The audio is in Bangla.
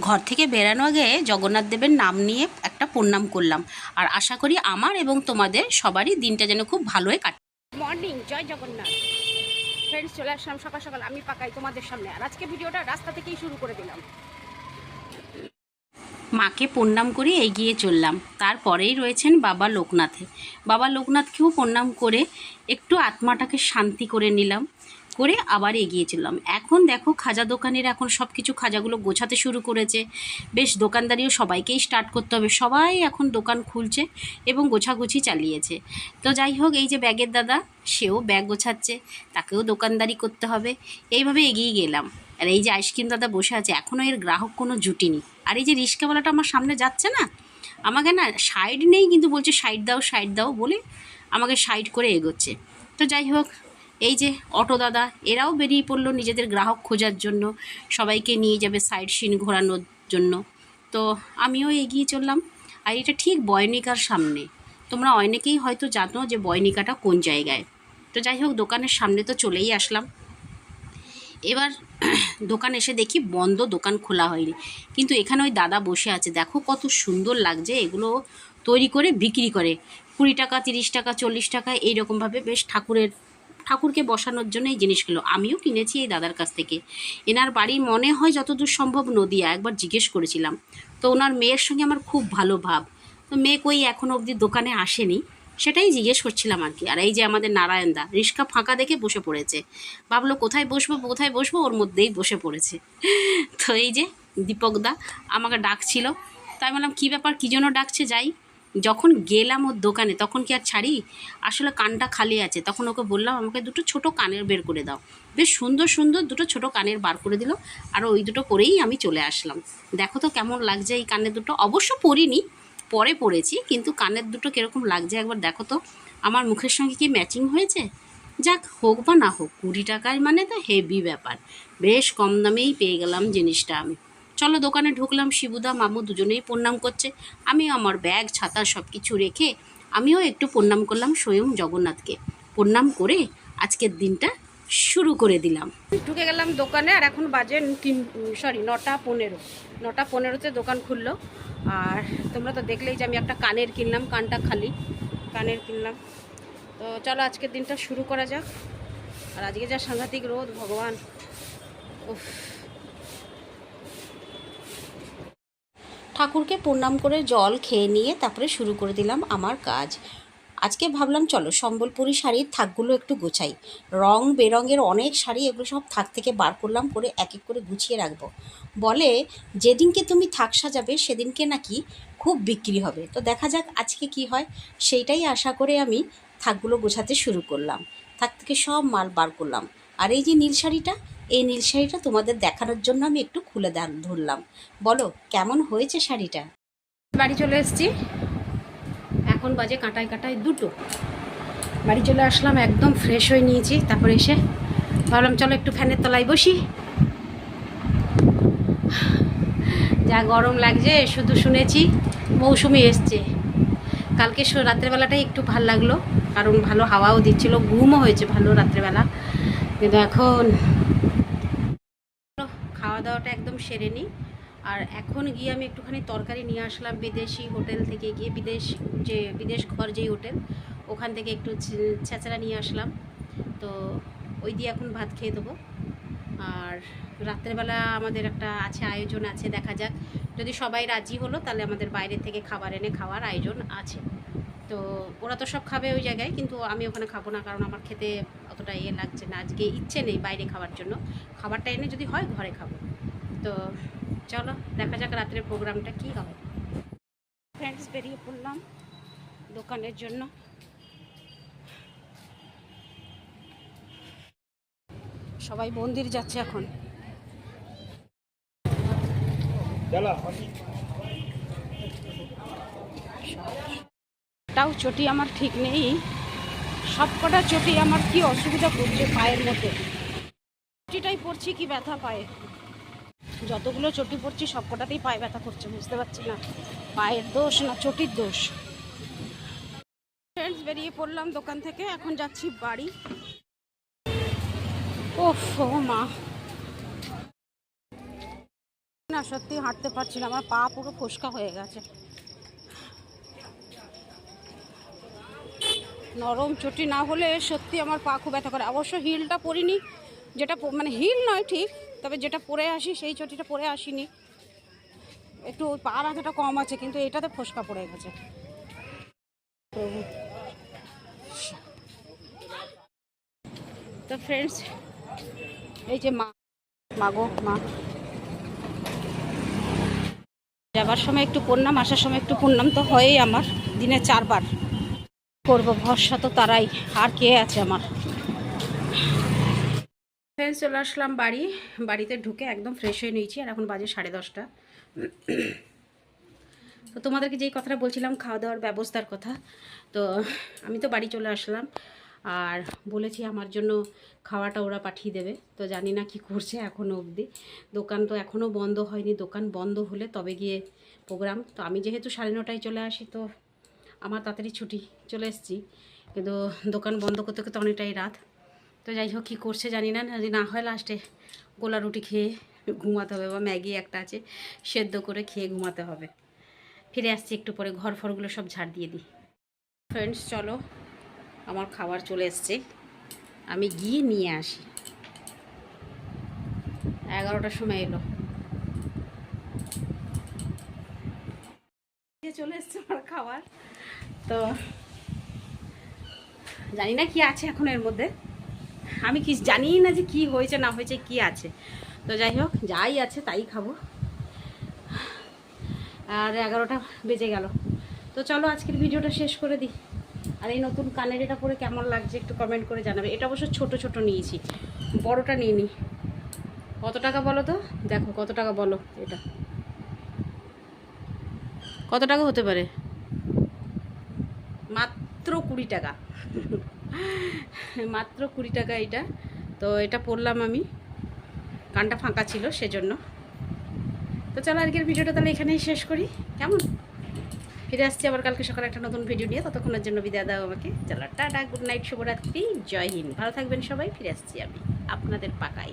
ঘর থেকে বেরানো আগে জগন্নাথ দেবের নাম নিয়ে একটা প্রণাম করলাম। আর আশা করি আমার এবং তোমাদের সবারই দিনটা যেন খুব ভালোই কাটে। মর্নিং জয় জগন্নাথ। ফ্রেন্ডস চলে আসলাম সকাল সকাল আমি পাকাই তোমাদের সামনে। আর আজকে ভিডিওটা রাস্তা থেকেই শুরু করে দিলাম। মাকে প্রণাম করে এগিয়ে চললাম। তারপরেই রয়েছেন বাবা লোকনাথে। বাবা লোকনাথকেও প্রণাম করে একটু আত্মাটাকে শান্তি করে নিলাম। করে আবার এগিয়ে চললাম। এখন দেখো খাজা দোকানের এখন সব কিছু খাজাগুলো গোছাতে শুরু করেছে। বেশ দোকানদারিও সবাইকেই স্টার্ট করতে হবে। সবাই এখন দোকান খুলছে এবং গোছাগুছি চালিয়েছে। তো যাই হোক, এই যে ব্যাগের দাদা, সেও ব্যাগ গোছাচ্ছে, তাকেও দোকানদারি করতে হবে। এইভাবে এগিয়ে গেলাম। আর এই যে আইসক্রিম দাদা বসে আছে এখনও এর গ্রাহক কোনো জুটিনি আর এই যে রিক্সাওয়ালাটা আমার সামনে যাচ্ছে না, আমাকে না সাইড নেই, কিন্তু বলছে সাইড দাও সাইড দাও বলে আমাকে সাইড করে এগোচ্ছে। তো যাই হোক এই যে অটো দাদা, এরাও বেরিয়ে পড়ল নিজেদের গ্রাহক খোঁজার জন্য। সবাইকে নিয়ে যাবে সাইড সিন ঘোরানোর জন্য। তো আমিও এগিয়ে চললাম। আর এটা ঠিক বয়নিকার সামনে। তোমরা অনেকেই হয়তো জানো যে বয়নিকাটা কোন জায়গায়। তো যাই হোক, দোকানের সামনে তো চলেই আসলাম। এবার দোকান এসে দেখি বন্ধ দোকান খোলা হয়নি। কিন্তু এখানে ওই দাদা বসে আছে। দেখো কত সুন্দর লাগছে। এগুলো তৈরি করে বিক্রি করে। কুড়ি টাকা, তিরিশ টাকা, চল্লিশ টাকা, এইরকমভাবে বেশ ঠাকুরের ঠাকুরকে বসানোর জন্য এই জিনিসগুলো। আমিও কিনেছি এই দাদার কাছ থেকে। এনার বাড়ি মনে হয় যতদূর সম্ভব নদিয়া, একবার জিজ্ঞেস করেছিলাম। তো ওনার মেয়ের সঙ্গে আমার খুব ভালো ভাব। তো মেয়ে কই এখনও অবধি দোকানে আসেনি? সেটাই জিজ্ঞেস করছিলাম আর কি। আর এই যে আমাদের নারায়ণদা, রিস্কা ফাঁকা দেখে বসে পড়েছে। ভাবলো কোথায় বসবো কোথায় বসবো? ওর মধ্যেই বসে পড়েছে। তো এই যে দীপকদা আমাকে ডাকছিল। তাই বললাম, কী ব্যাপার? কী জন্য ডাকছে? যাই। যখন গেলাম ওর দোকানে, তখন কি আর ছাড়ি? আসলে কানটা খালি আছে। তখন ওকে বললাম, আমাকে দুটো ছোট কানের বের করে দাও। বেশ সুন্দর সুন্দর দুটো ছোট কানের বার করে দিল আর ওই দুটো পরেই আমি চলে আসলাম। দেখো তো কেমন লাগছে এই কানের দুটো। অবশ্য পরিনি, পরে পরেছি, কিন্তু কানের দুটো কীরকম লাগছে একবার দেখো তো। আমার মুখের সঙ্গে কি ম্যাচিং হয়েছে? যাক হোক বা না হোক, কুড়ি টাকায় মানে তো হেভি ব্যাপার। বেশ কম দামেই পেয়ে গেলাম জিনিসটা আমি। চলো দোকানে ঢুকলাম শিবুদা মামু দুজনেই প্রণাম করছে। আমি আমার ব্যাগ, ছাতা সব কিছু রেখে আমিও একটু প্রণাম করলাম স্বয়ং জগন্নাথকে। প্রণাম করে আজকের দিনটা শুরু করে দিলাম। ঢুকে গেলাম দোকানে আর এখন বাজে তিন সরি নটা পনেরো। নটা পনেরোতে দোকান খুললো। আর তোমরা তো দেখলেই যে আমি একটা কানের কিনলাম, কানটা খালি। কানের কিনলাম। তো চলো আজকের দিনটা শুরু করা যাক। আর আজকে যা সাংঘাতিক রোদ, ভগবান। উফ। ঠাকুরকে প্রণাম করে জল খেয়ে নিয়ে তারপরে শুরু করে দিলাম আমার কাজ। আজকে ভাবলাম, চলো সম্বলপুরি শাড়ির থাকগুলো একটু গোছাই। রং, বেরঙের অনেক শাড়ি এগুলো সব থাক থেকে বার করলাম, করে এক এক করে গুছিয়ে রাখব। বলে, যেদিনকে তুমি থাক সাজাবে, সেদিনকে নাকি খুব বিক্রি হবে। তো দেখা যাক আজকে কি হয়। সেইটাই আশা করে আমি থাকগুলো গোছাতে শুরু করলাম। থাক থেকে সব মাল বার করলাম। আর এই যে নীল শাড়িটা এই নীল শাড়িটা তোমাদের দেখানোর জন্য আমি একটু খুলে ধরলাম। বলো, কেমন হয়েছে শাড়িটা? বাড়ি চলে এসেছি। এখন বাজে কাঁটায় কাঁটায় দুটো। বাড়ি চলে আসলাম, একদম ফ্রেশ হয়ে নিয়েছি। তারপরে এসে ভাবলাম, চলো একটু ফ্যানের তলায় বসি। যা গরম লাগছে, শুধু শুনেছি মৌসুমি এসছে। কালকে রাত্রেবেলাটাই একটু ভালো লাগল, কারণ ভালো হাওয়াও দিচ্ছিল, ঘুমও হয়েছে ভালো রাত্রেবেলা। কিন্তু এখন দাওয়াটা একদম সেরে নিই আর এখন গিয়ে আমি একটুখানি তরকারি নিয়ে আসলাম বিদেশি হোটেল থেকে গিয়ে বিদেশ যে বিদেশ ঘর যেই হোটেল, ওখান থেকে একটু ছেঁচড়া নিয়ে আসলাম। তো ওই দিয়ে এখন ভাত খেয়ে দেবো। আর রাত্রেবেলা আমাদের একটা আছে আয়োজন আছে, দেখা যাক। যদি সবাই রাজি হলো, তাহলে আমাদের বাইরে থেকে খাবার এনে খাওয়ার আয়োজন আছে। তো ওরা তো সব খাবে ওই জায়গায়, কিন্তু আমি ওখানে খাব না, কারণ আমার খেতে অতটা ইয়ে লাগছে না। আজকে ইচ্ছে নেই বাইরে খাওয়ার জন্য। খাবারটা এনে যদি হয় ঘরে খাব। তো চলো দেখা যাক রাত্রের প্রোগ্রামটা কী হবে ফ্রেন্ডস বেরিয়ে পড়লাম দোকানের জন্য। সবাই মন্দির যাচ্ছে এখন। তাও চটি আমার ঠিক নেই। সব কটা চটি আমার কি অসুবিধা করছে পায়ের মধ্যে? চটিটাই পড়ছি, কি ব্যথা পায়ে? যতগুলো চটি পড়ছি সব কটাতেই পায়ে ব্যথা করছে, বুঝতে পারছি না। পায়ের দোষ না চটির দোষ? ফ্রেন্ডস বেরিয়ে পড়লাম দোকান থেকে, এখন যাচ্ছি বাড়ি। ওফ মা। না, সত্যি হাঁটতে পারছি না, আমার পা পুরো ফোসকা হয়ে গেছে। নরম চটি না হলে সত্যি আমার পা খুব ব্যথা করে। অবশ্য হিলটা পরিনি, যেটা মানে হিল নয় ঠিক, তবে যেটা পরে আসি সেই চটিটা পরে আসিনি। একটু পা ব্যথাটা কম আছে, কিন্তু এটাতে ফোসকা পড়ে গেছে। তো ফ্রেন্ডস এই যে মা মাগো মা। যাবার সময় একটু পড়লাম আসার সময় একটু পড়লাম তো হয়েই আমার, দিনে চারবার। করব, ভরসা তো তারাই। আর কে আছে আমার? ফ্রেন্ডস চলে আসলাম বাড়ি। বাড়িতে ঢুকে একদম ফ্রেশ হয়ে নিয়েছি, আর এখন বাজে সাড়ে দশটা। তো তোমাদেরকে যেই কথাটা বলছিলাম খাওয়া দাওয়ার ব্যবস্থার কথা, তো আমি তো বাড়ি চলে আসলাম, আর বলেছি আমার জন্য খাওয়াটা ওরা পাঠিয়ে দেবে। তো জানি না কি করছে এখনও অবধি। দোকান তো এখনও বন্ধ হয়নি, দোকান বন্ধ হলে তবে গিয়ে প্রোগ্রাম। তো আমি যেহেতু সাড়ে নটায় চলে আসি, তো আমার তাড়াতাড়ি ছুটি চলে এসেছি। কিন্তু দোকান বন্ধ করতে করতে অনেকটাই রাত। তো যাই হোক, কী করছে জানি না। যদি না হয় লাস্টে গোলা রুটি খেয়ে ঘুমাতে হবে বা ম্যাগি একটা আছে, সেদ্ধ করে খেয়ে ঘুমাতে হবে। ফিরে আসছি একটু পরে, ঘর ফরগুলো সব ঝাড় দিয়ে দিই। ফ্রেন্ডস চলো, আমার খাবার চলে এসছে। আমি গিয়ে নিয়ে আসি। এগারোটার সময় এলো। চলে এসছে আমার খাবার। তো জানি না কি আছে এখন এর মধ্যে। আমি কি জানি না যে কি হয়েছে, না হয়েছে, কি আছে। তো যাই হোক, যাই আছে তাই খাব। আর এগারোটা বেজে গেল। তো চলো আজকের ভিডিওটা শেষ করে দিই। আর এই নতুন কানের এটা পরে কেমন লাগছে একটু কমেন্ট করে জানাবে। এটা অবশ্য ছোট ছোট নিয়েছি। বড়টা নিয়ে নি। কত টাকা বলো তো? দেখো কত টাকা বলো এটা। কত টাকা হতে পারে? মাত্র কুড়ি টাকা। মাত্র কুড়ি টাকা এটা তো এটা পড়লাম আমি। কানটা ফাঁকা ছিল সেজন্য। তো চলো আজকের ভিডিওটা তাহলে এখানেই শেষ করি। কেমন? ফিরে আসছি আবার কালকে সকালে একটা নতুন ভিডিও নিয়ে। ততক্ষণের জন্য বিদায় দাও আমাকে। চলো, টাটা, গুড নাইট, শুভরাত্রি, জয় হিন্দ। ভালো থাকবেন সবাই। ফিরে আসছি আমি আপনাদের পাকাই।